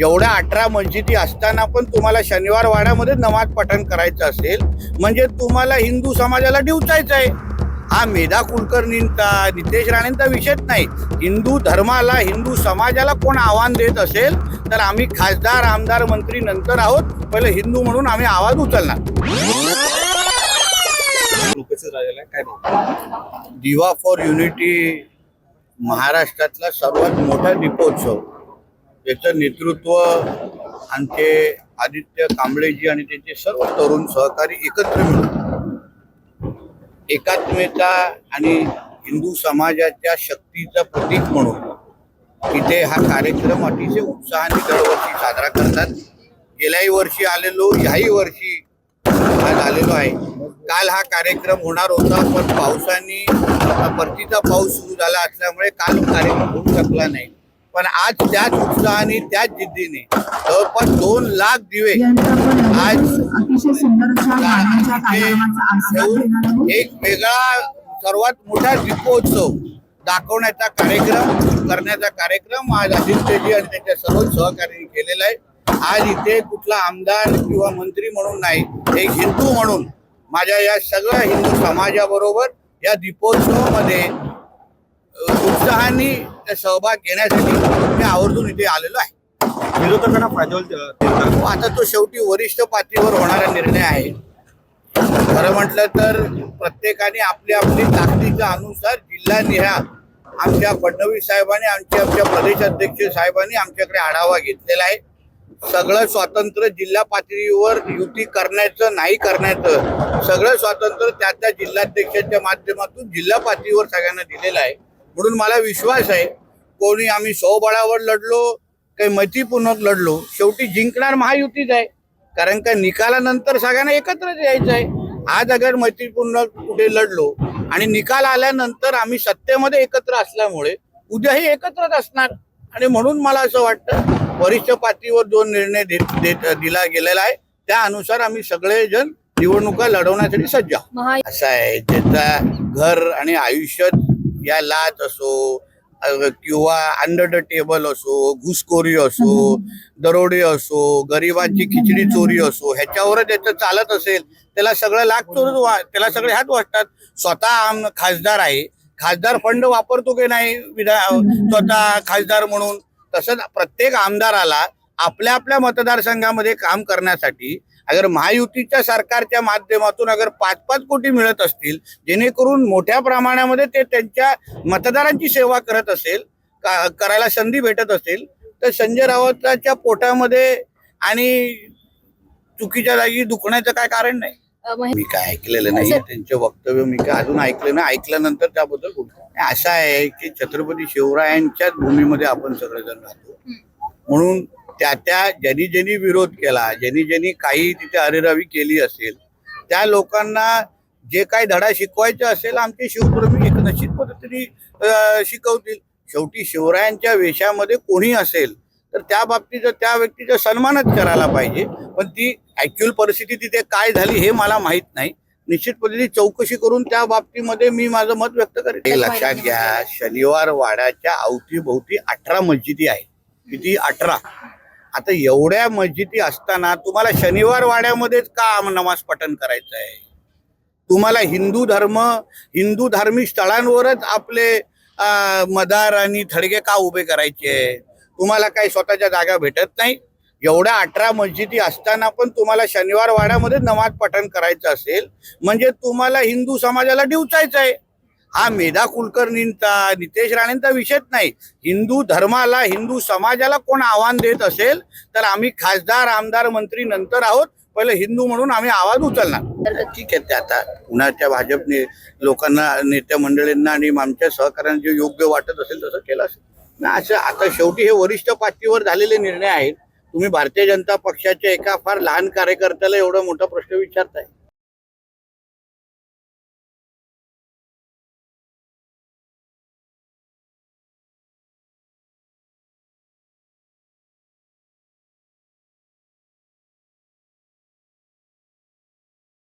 एवढ्या अठरा मस्जिदी असताना पण तुम्हाला शनिवार वाड्यामध्ये नमाज पठण करायचं असेल म्हणजे तुम्हाला हिंदू समाजाला डिवचायचं आहे. हा मेधा कुलकर्णींचा नितेश राणेंचा विषयच नाही. हिंदू धर्माला हिंदू समाजाला कोण आव्हान देत असेल तर आम्ही खासदार आमदार मंत्री नंतर आहोत. पहिले हिंदू म्हणून आम्ही आवाज उचलणार. दिवा फॉर युनिटी महाराष्ट्रातला सर्वात मोठा दीपोत्सव. त्याचं नेतृत्व आमचे आदित्य कांबळेजी आणि त्यांचे सर्व तरुण सहकारी एकत्र मिळून एकात्मता आणि हिंदू समाजाच्या शक्तीचं प्रतीक म्हणून इथे हा कार्यक्रम अतिशय उत्साहाने दरवर्षी साजरा करतात. गेल्याही वर्षी आलेलो याही वर्षी आज आलेलो आहे. काल हा कार्यक्रम होणार होता पण पावसाने परतीचा पाऊस सुरू झाला असल्यामुळे काल कार्यक्रम होऊ शकला नाही. पण आज त्याच उत्साहाने त्याच जिद्दीने जवळपास दोन लाख दिवे आज एक वेगळा सर्वात मोठा दीपोत्सव दाखवण्याचा कार्यक्रम करण्याचा कार्यक्रम आज आदित्यजी आणि त्यांच्या सर्व सहकार्यांनी केलेला आहे. आज इथे कुठला आमदार किंवा मंत्री म्हणून नाही एक हिंदू म्हणून माझ्या या सगळ्या हिंदू समाजाबरोबर या दीपोत्सवामध्ये अ, उत्साहाने सहभाग घेण्यासाठी मी आवर्जून इथे आलेलो आहे. विरोधकांना फायदा होईल ते- आता तो शेवटी वरिष्ठ पातळीवर होणारा निर्णय आहे. खरं म्हटलं तर प्रत्येकाने आपल्या आपली ताकदीच्या अनुसार जिल्हा निहा आमच्या फडणवीस साहेबांनी आमच्या आमच्या प्रदेश अध्यक्ष साहेबांनी आमच्याकडे आढावा घेतलेला आहे. सगळं स्वातंत्र्य जिल्हा पातळीवर युती करण्याचं नाही करण्याचं सगळं स्वातंत्र्य त्या त्या जिल्हाध्यक्षांच्या माध्यमातून जिल्हा पातळीवर सगळ्यांना दिलेलं आहे. म्हणून मला विश्वास आहे कोणी आम्ही स्वबळावर लढलो काही मैत्रीपूर्वक लढलो शेवटी जिंकणार महायुतीच आहे. कारण का निकालानंतर सगळ्यांना एकत्रच यायचं आहे. आज अगर मैत्रीपूर्ण कुठे लढलो आणि निकाल आल्यानंतर आम्ही सत्तेमध्ये एकत्र असल्यामुळे उद्याही एकत्रच असणार. आणि म्हणून मला असं वाटतं वरिष्ठ पातळीवर जो निर्णय देत दिला गेलेला आहे त्या अनुसार आम्ही सगळेजण निवडणुका लढवण्यासाठी सज्ज आहोत. असं आहे त्याचा घर आणि आयुष्य या लाच असो किंवा अंडर द टेबल असो घुसखोरी असो दरोडे असो गरिबांची खिचडी चोरी असो ह्याच्यावरच त्याचं चालत असेल त्याला सगळं लागतो त्याला सगळे हात वाटतात स्वतः आम खासदार आहे. खासदार फंड वापरतो की नाही विधा स्वतः खासदार म्हणून. तसंच प्रत्येक आमदाराला आपल्या आपल्या मतदारसंघामध्ये काम करण्यासाठी अगर महायुतीच्या सरकारच्या माध्यमातून अगर पाच पाच कोटी मिळत असतील जेणेकरून मोठ्या प्रमाणामध्ये ते त्यांच्या मतदारांची सेवा करत असेल का- करायला संधी भेटत असेल तर संजय राऊताच्या पोटामध्ये आणि चुकीच्या जागी दुखण्याचं काय कारण नाही. मी काय ऐकलेलं नाही. त्यांचे वक्तव्य मी काय अजून ऐकलं नाही ऐकल्यानंतर त्याबद्दल बोलतो असं आहे की छत्रपती शिवरायांच्याच भूमीमध्ये आपण सगळेजण राहतो. म्हणून त्या त्या ज्यांनी ज्यांनी विरोध केला ज्यांनी ज्यांनी काही तिथे अरेरावी केली असेल त्या लोकांना जे काही धडा शिकवायचा असेल आमचे शिवप्रेमी एक निश्चित पद्धतीने शिकवतील. शेवटी शिवरायांच्या वेशामध्ये कोणी असेल तर त्या बाबतीत त्या व्यक्तीचा सन्मानच करायला पाहिजे. पण ती ऍक्च्युअल परिस्थिती तिथे काय झाली हे मला माहीत नाही. निश्चित पद्धतीने चौकशी करून त्या बाबतीमध्ये मी माझं मत व्यक्त करेन. लक्षात घ्या शनिवार वाड्याच्या अवतीभोवती अठरा मस्जिदी आहे किती? अठरा. आता एवढ्या मस्जिदी असताना तुम्हाला शनिवार वाड्यामध्येच का नमाज पठण करायचं आहे? तुम्हाला हिंदू धर्म हिंदू धार्मिक स्थळांवरच आपले मदार आणि थडगे का उभे करायचे? तुम्हाला काही स्वतःच्या जागा भेटत नाही? एवढ्या अठरा मस्जिदी असताना पण तुम्हाला शनिवार वाड्यामध्ये नमाज पठण करायचं असेल म्हणजे तुम्हाला हिंदू समाजाला डिवचायचं आहे. हा मेधा कुलकर्णींचा नितेश राणेंचा विषयच नाही. हिंदू धर्माला हिंदू समाजाला कोण आव्हान देत असेल तर आम्ही खासदार आमदार मंत्री नंतर आहोत. पहिले हिंदू म्हणून आम्ही आवाज उचलणार. ठीक आहे ते आता कुणाच्या भाजपने लोकांना नेत्या मंडळींना आणि आमच्या सहकाऱ्यांना जे योग्य वाटत असेल तसं केलं असेल. ना असं आता शेवटी हे वरिष्ठ पातळीवर झालेले निर्णय आहेत. तुम्ही भारतीय जनता पक्षाच्या एका फार लहान कार्यकर्त्याला एवढा मोठा प्रश्न विचारताय.